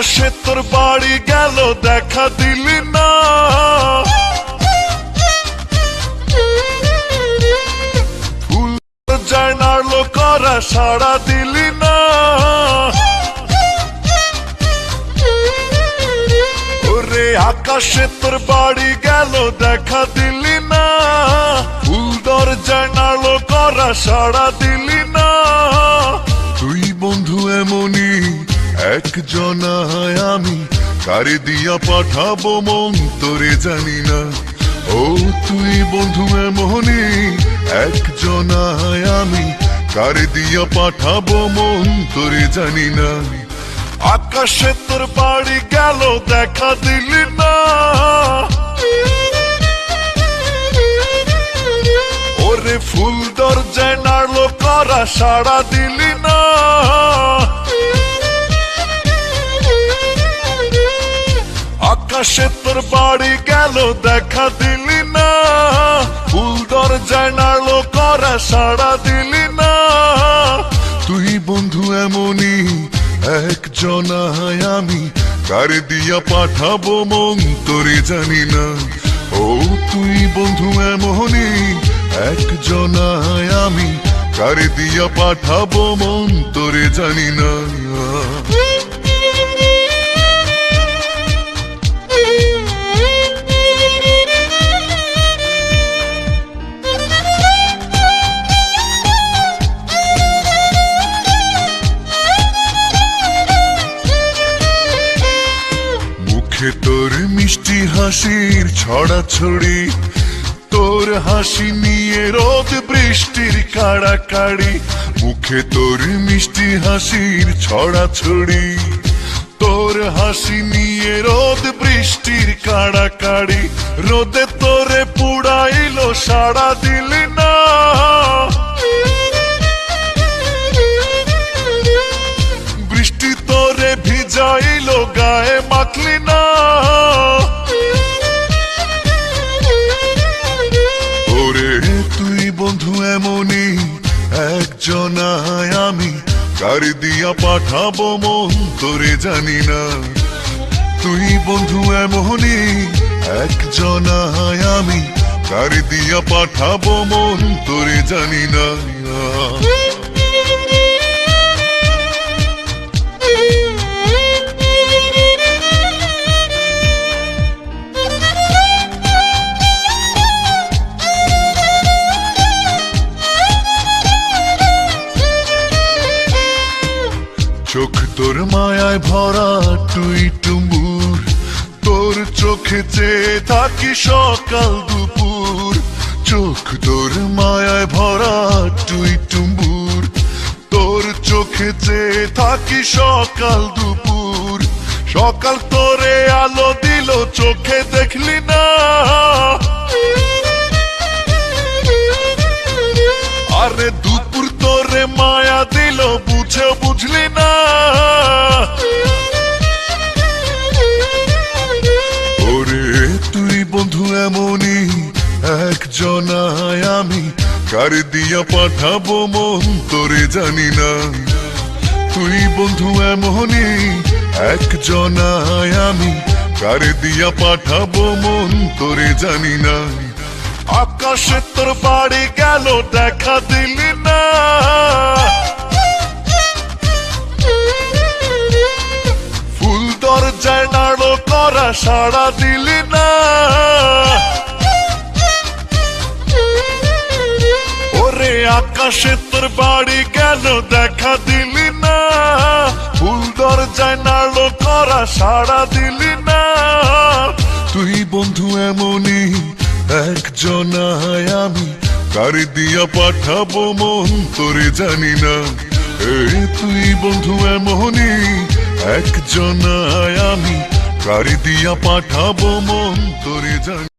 আকাশে তোর বাড়ি গেল, দেখা দিলি না। নাড়লো করা সাড়া দিলি না। ওরে আকাশে তোর বাড়ি গেল, দেখা দিলি না। ফুল নাড়লো করা সাড়া দিলি না। তুই বন্ধু এমনই একজনায় আমি, কারে দিয়া পাঠাবো মন তোরে জানি না। ও তুই বন্ধু এমনই একজনায় আমি, কারে দিয়া পাঠাবো মন তোরে জানি না। আকাশে তোর বাড়ি গেল, দেখা দিলি না। ওরে ফুল দরজায় নাড়লো করা সাড়া দেখা দিলি না। ফুল দরজায় নাড়লো করা সাড়া দিলি না। তুই বন্ধু এমনই একজনায় আমি। কার দিয়া পাঠাবো মন, তোরে জানি না। ও তুই বন্ধু এমনই একজনায় আমি। কার দিয়া পাঠাবো মন, তোরে জানি না। হাসির ছড়া ছড়ি তোর হাসি নিয়ে রোদ বৃষ্টির কাড়াকাড়ি, মুখে তোর মিষ্টি হাসির ছড়া ছড়ি তোর হাসি নিয়ে রোদ বৃষ্টির কাড়াকাড়ি, রোদে তোরে পুড়াইলো সাড়া দিলি না। বৃষ্টি তোরে ভিজাইলো গায়ে মাখলি না। একজনায় আমি কার দিয়া পাঠাবো মন তোরে জানি না। তুই বন্ধু এমনই একজনায় আমি কার দিয়া পাঠাবো মন তোরে জানি না। মায়ায় ভরা টুই টুম্বুর তোর চোখে চেয়ে থাকি সকাল দুপুর। চোখ তোর মায়ায় ভরা টুই টুম্বুর তোর চোখে চেয়ে থাকি সকাল দুপুর। সকাল তোরে আলো দিল, চোখে দেখলি না। আরে বন্ধু এমনই একজনায় আমি, কার দিয়া পাঠাবো মন, তোরে জানি না। তুই বন্ধু এমনই একজনায় আমি, কার দিয়া পাঠাবো মন, তোরে জানি না। আকাশে তোর বাড়ি গেল, দেখা দিলি না। ফুল দরজায় নাড়ো করা সাড়া দিলি না। আকাশে তোর বাড়ি গেল দেখা দিলি না? ফুল দরজায় নাড়ো করা সাড়া দিলি না। তুই বন্ধু এমনই একজনায় আমি। কার দিয়া পাঠাবো মন, তোরে জানি না। তুই বন্ধু এমনই একজনায় আমি। কার দিয়া পাঠাবো মন, তোরে জানি